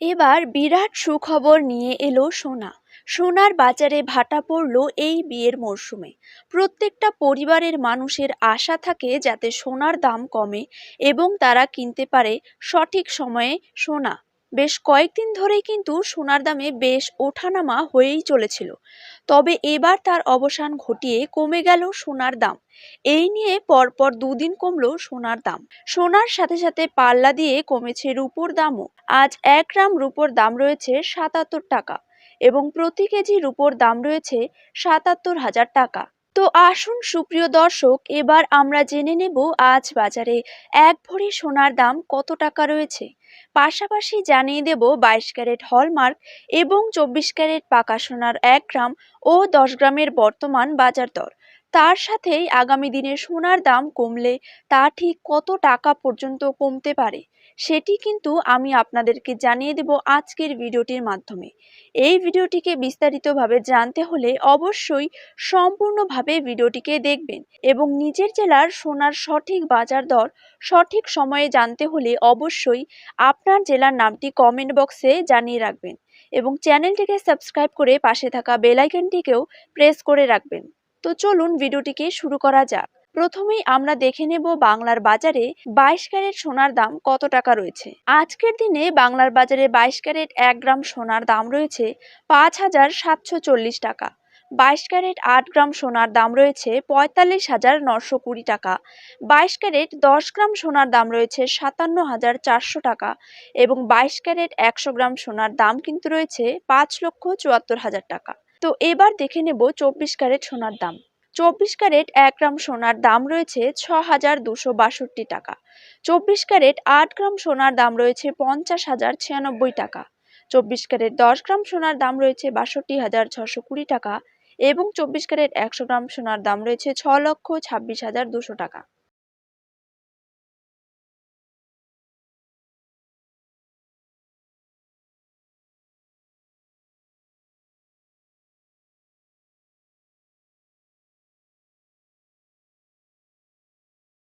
এবার বিরাট সুখবর নিয়ে এলো সোনা। সোনার বাজারে ভাটা পড়ল এই বিয়ের মরশুমে। প্রত্যেকটা পরিবারের মানুষের আশা থাকে যাতে সোনার দাম কমে এবং তারা কিনতে পারে সঠিক সময়ে সোনা। বেশ কয়েকদিন ধরেই কিন্তু সোনার দামে বেশ ওঠানামা হয়েই চলেছিল। তবে এবার তার অবসান ঘটিয়ে কমে গেল সোনার দাম। এই নিয়ে পরপর দুদিন কমল সোনার দাম। সোনার সাথে সাথে পাল্লা দিয়ে কমেছে রূপোর দামও। আজ এক গ্রাম রূপোর দাম রয়েছে সাতাত্তর টাকা এবং প্রতি কেজি রূপোর দাম রয়েছে সাতাত্তর হাজার টাকা। তো আসুন সুপ্রিয় দর্শক, এবার আমরা জেনে নেব আজ বাজারে এক ভরি সোনার দাম কত টাকা রয়েছে। পাশাপাশি জানিয়ে দেব বাইশ ক্যারেট হলমার্ক এবং চব্বিশ ক্যারেট পাকা সোনার এক গ্রাম ও দশ গ্রামের বর্তমান বাজার দর। তার সাথেই আগামী দিনে সোনার দাম কমলে তা ঠিক কত টাকা পর্যন্ত কমতে পারে? সেটি কিন্তু আমি আপনাদেরকে জানিয়ে দেব আজকের ভিডিওটির মাধ্যমে। এই ভিডিওটিকে বিস্তারিতভাবে জানতে হলে অবশ্যই সম্পূর্ণভাবে ভিডিওটিকে দেখবেন এবং নিজের জেলার সোনার সঠিক বাজার দর সঠিক সময়ে জানতে হলে অবশ্যই আপনার জেলার নামটি কমেন্ট বক্সে জানিয়ে রাখবেন এবং চ্যানেলটিকে সাবস্ক্রাইব করে পাশে থাকা বেল আইকনটিকেও প্রেস করে রাখবেন। তো চলুন ভিডিওটিকে শুরু করা যাক। প্রথমেই আমরা দেখে নেব বাংলার বাজারে বাইশ ক্যারেট সোনার দাম কত টাকা রয়েছে। আজকের দিনে বাংলার বাজারে বাইশ ক্যারেট এক গ্রাম সোনার দাম রয়েছে পাঁচ হাজার সাতশো চল্লিশ টাকা। বাইশ ক্যারেট আট গ্রাম সোনার দাম রয়েছে পঁয়তাল্লিশ হাজার নশো কুড়ি টাকা। বাইশ ক্যারেট দশ গ্রাম সোনার দাম রয়েছে সাতান্ন হাজার চারশো টাকা এবং বাইশ ক্যারেট একশো গ্রাম সোনার দাম কিন্তু রয়েছে পাঁচ লক্ষ চুয়াত্তর হাজার টাকা। তো এবার দেখে নেব চব্বিশ ক্যারেট সোনার দাম। চব্বিশ ক্যারেট এক গ্রাম সোনার দাম রয়েছে ছ হাজার দুশো বাষট্টি টাকা। চব্বিশ ক্যারেট আট গ্রাম সোনার দাম রয়েছে পঞ্চাশ হাজার ছিয়ানব্বই টাকা। চব্বিশ ক্যারেট দশ গ্রাম সোনার দাম রয়েছে বাষট্টি হাজার ছশো কুড়ি টাকা এবং চব্বিশ ক্যারেট একশো গ্রাম সোনার দাম রয়েছে ছ লক্ষ ছাব্বিশ হাজার দুশো টাকা।